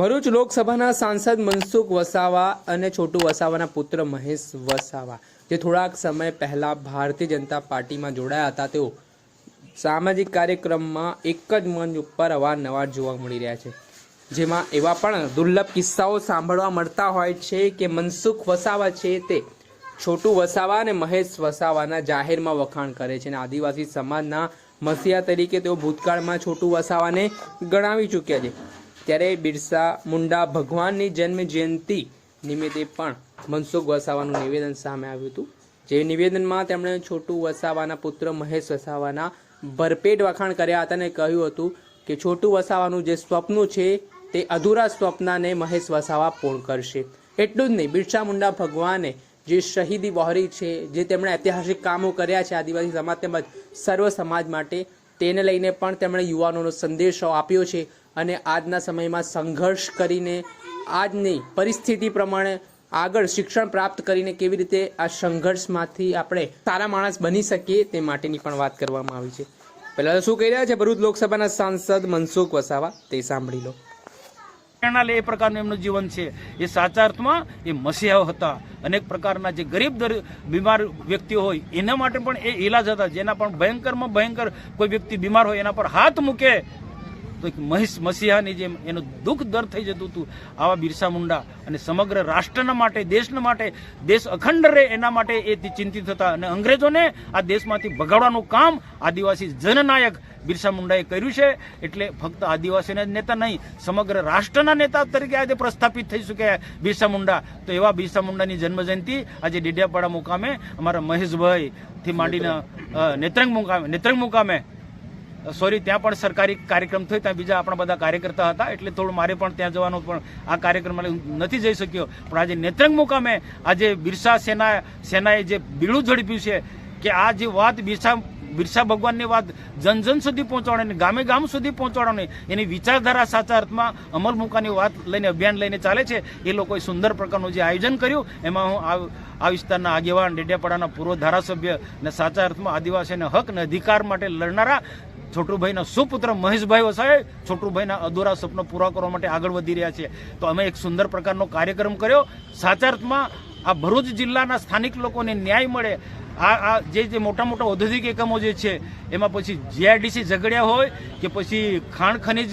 ભરૂચ લોકસભાના સાંસદ મનસુખ વસાવા અને છોટુ વસાવાના પુત્ર મહેશ વસાવા, જે થોડાક સમય પહેલા ભારતીય જનતા પાર્ટીમાં જોડાયા હતા. તેઓ સામાજિક કાર્યક્રમમાં એક જ મંચ ઉપર અવારનવાર જોવા મળી રહ્યા છે. જેમાં એવા પણ દુર્લભ કિસ્સાઓ સાંભળવા મળતા હોય છે કે મનસુખ વસાવા છે તે છોટુ વસાવા અને મહેશ વસાવાના જાહેરમાં વખાણ કરે છે અને આદિવાસી સમાજના મસીહા તરીકે તેઓ ભૂતકાળમાં છોટુ વસાવાને ગણાવી ચૂક્યા છે. ત્યારે બિરસા મુંડા ભગવાનની જન્મ જયંતિ નિમિત્તે પણ મનસુખ વસાવાનું નિવેદન સામે આવ્યું હતું. જે નિવેદનમાં તેમણે છોટુ વસાવાના પુત્ર મહેશ વસાવાના ભરપેટ વખાણ કર્યા હતા અને કહ્યું હતું કે છોટુ વસાવાનું જે સ્વપ્ન છે તે અધૂરા સ્વપ્નને મહેશ વસાવા પૂર્ણ કરશે. એટલું જ નહીં, બિરસા મુંડા ભગવાને જે શહીદી વહોરી છે, જે તેમણે ઐતિહાસિક કામો કર્યા છે, આદિવાસી સમાજ તેમજ સર્વ સમાજ માટે, તેને લઈને પણ તેમણે યુવાનોનો સંદેશો આપ્યો છે. અને આજના સમયમાં સંઘર્ષ કરીને આજની પરિસ્થિતિ પ્રમાણે આગળ શિક્ષણ પ્રાપ્ત કરીને કેવી રીતે આ સંઘર્ષમાંથી આપણે સારા માણસ બની શકીએ તે માટેની પણ વાત કરવામાં આવી છે. પહેલાં શું કહી રહ્યા છે ભરૂચ લોકસભાના સાંસદ મનસુખ વસાવા? તે સાંભળી લો. પ્રેરણા લે એ પ્રકારનું એમનું જીવન છે. એ સાચા અર્થમાં એ મસીહાઓ હતા. અનેક પ્રકારના જે ગરીબ બીમાર વ્યક્તિઓ હોય, એના માટે પણ એ ઇલાજ હતા. જેના પણ ભયંકરમાં ભયંકર કોઈ વ્યક્તિ બીમાર હોય, એના પર હાથ મૂકે તો એક મહિષ મસીહાની જેમ એનું દુઃખ દર થઈ જતું હતું આવા બિરસા મુંડા અને સમગ્ર રાષ્ટ્રના માટે, દેશના માટે, દેશ અખંડ રહે એના માટે એ ચિંતિત હતા. અને અંગ્રેજોને આ દેશમાંથી ભગાડવાનું કામ આદિવાસી જનનાયક બિરસા મુંડાએ કર્યું છે. એટલે ફક્ત આદિવાસીના જ નેતા નહીં, સમગ્ર રાષ્ટ્રના નેતા તરીકે આજે પ્રસ્થાપિત થઈ ચૂક્યા બિરસા મુંડા. તો એવા બિરસા મુંડાની જન્મજયંતિ આજે ડેડિયાપાડા મુકામે અમારા મહેશભાઈ થી માંડીને નેત્રંગ મુકામે નેત્રંગ મુકામે સોરી, ત્યાં પણ સરકારી કાર્યક્રમ થયો, ત્યાં બીજા આપણા બધા કાર્યકર્તા હતા, એટલે થોડું મારે પણ ત્યાં જવાનું, પણ આ કાર્યક્રમમાં હું નથી જઈ શક્યો. પણ આજે નેત્રંગ મુકામે આજે બિરસા સેના, સેનાએ જે બીડું ઝડપ્યું છે, કે આ જે વાત બિરસા બિરસા ભગવાનની વાત જન જન સુધી પહોંચાડવાની ગામે ગામ સુધી પહોંચાડવાની એની વિચારધારા સાચા અર્થમાં અમલ મુકાની વાત લઈને, અભિયાન લઈને ચાલે છે, એ લોકોએ સુંદર પ્રકારનું જે આયોજન કર્યું, એમાં હું આ આ વિસ્તારના આગેવાન ડેડિયાપાડાના પૂર્વ ધારાસભ્ય અને સાચા અર્થમાં આદિવાસીના હક અને અધિકાર માટે લડનારા છોટુભાઈના સુપુત્ર મહેશભાઈ વસાવે છોટુભાઈના અધૂરા સપનો પૂરા કરવા માટે આગળ વધી રહ્યા છે. તો અમે એક સુંદર પ્રકારનો કાર્યક્રમ કર્યો. સાચા અર્થમાં આ ભરૂચ જિલ્લાના સ્થાનિક લોકોને ન્યાય મળે. આ આ જે જે મોટા મોટા ઔદ્યોગિક એકમો જે છે, એમાં પછી જીઆરડીસી ઝઘડ્યા હોય કે પછી ખાણ ખનિજ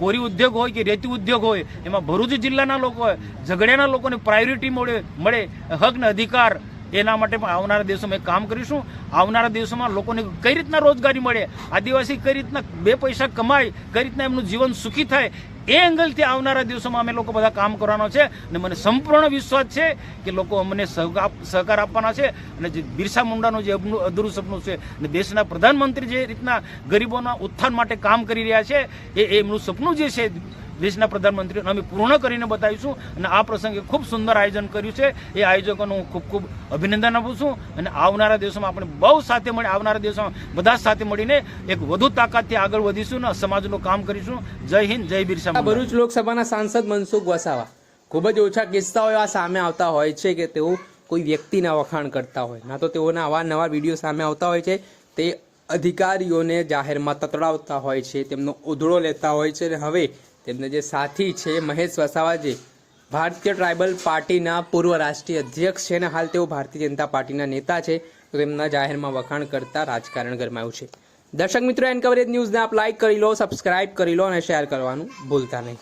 કોરી ઉદ્યોગ હોય કે રેતી ઉદ્યોગ હોય, એમાં ભરૂચ જિલ્લાના લોકો ઝઘડિયાના લોકોને પ્રાયોરિટી મળે મળે. હકને અધિકાર. એના માટે પણ આવનારા દિવસોમાં એક કામ કરીશું. આવનારા દિવસોમાં લોકોને કઈ રીતના રોજગારી મળે, આદિવાસી કઈ રીતના બે પૈસા કમાય, કઈ રીતના એમનું જીવન સુખી થાય, એ એંગલથી આવનારા દિવસોમાં અમે લોકો બધા કામ કરવાનો છે. અને મને સંપૂર્ણ વિશ્વાસ છે કે લોકો અમને સહકાર આપવાના છે. અને જે બિરસા મુંડાનું જે અધૂરું સપનું છે અને દેશના પ્રધાનમંત્રી જે રીતના ગરીબોના ઉત્થાન માટે કામ કરી રહ્યા છે, એ એમનું સપનું જે છે દેશના પ્રધાનમંત્રી અમે પૂર્ણ કરીને બતાવીશું અને આ પ્રસંગે ખૂબ સુંદર આયોજન કર્યું છે. એ આયોજકોનું હું ખૂબ ખૂબ અભિનંદન આપું છું અને આવનારા દિવસોમાં આપણે બહુ સાથે મળી, આવનારા દિવસોમાં બધા સાથે મળીને એક વધુ તાકાતથી આગળ વધીશું અને સમાજનું કામ કરીશું. જય હિન્દ, જય બિરસા ભરૂચ લોકસભાના સાંસદ મનસુખ વસાવા. ખૂબ જ ઓછા કિસ્સાઓ એવા સામે આવતા હોય છે કે તેઓ કોઈ વ્યક્તિના વખાણ કરતા હોય. ના તો તેઓના અવારનવાર વીડિયો સામે આવતા હોય છે. તે અધિકારીઓને જાહેરમાં તતડાવતા હોય છે, તેમનો ઉધળો લેતા હોય છે. અને હવે તેમને જે સાથી છે, મહેશ વસાવા જે ભારતીય ટ્રાઇબલ પાર્ટીના પૂર્વ રાષ્ટ્રીય અધ્યક્ષ છે અને હાલ તેઓ ભારતીય જનતા પાર્ટીના નેતા છે, તો તેમના જાહેરમાં વખાણ કરતા રાજકારણ ગરમાયું છે. દર્શક મિત્રો એન કવરેજ ન્યૂઝને આપ લાઇક કરી લો સબસ્ક્રાઇબ કરી લો અને શેર કરવાનું ભૂલતા નહીં.